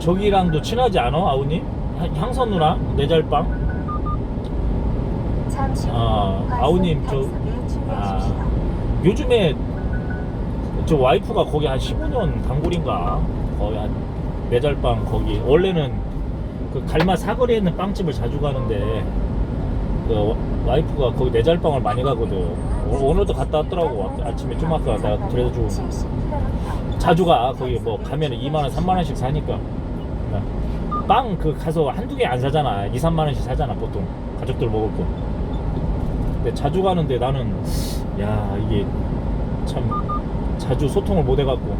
저기랑도 친하지 않아 아우님? 향- 향선 누나 내잘빵? 아, 아우님, 저-. 아. 요즘에 저 와이프가 거기 한 15년 단골인가 거기 한 내잘빵 거기 원래는 그 갈마 사거리에 있는 빵집을 자주 가는데 그 와- 와이프가 거기 내잘빵을 많이 가거든. 오- 오늘도 갔다 왔더라고. 아- 아침에 좀 아까 내가 그래도 좀 70km 자주 가. 거기 뭐 가면 2만원 3만원씩 사니까. 빵 그 가서 한두 개 안 사잖아. 2, 3만원씩 사잖아 보통. 가족들 먹을 거. 근데 자주 가는데 나는 야 이게 참 자주 소통을 못 해갖고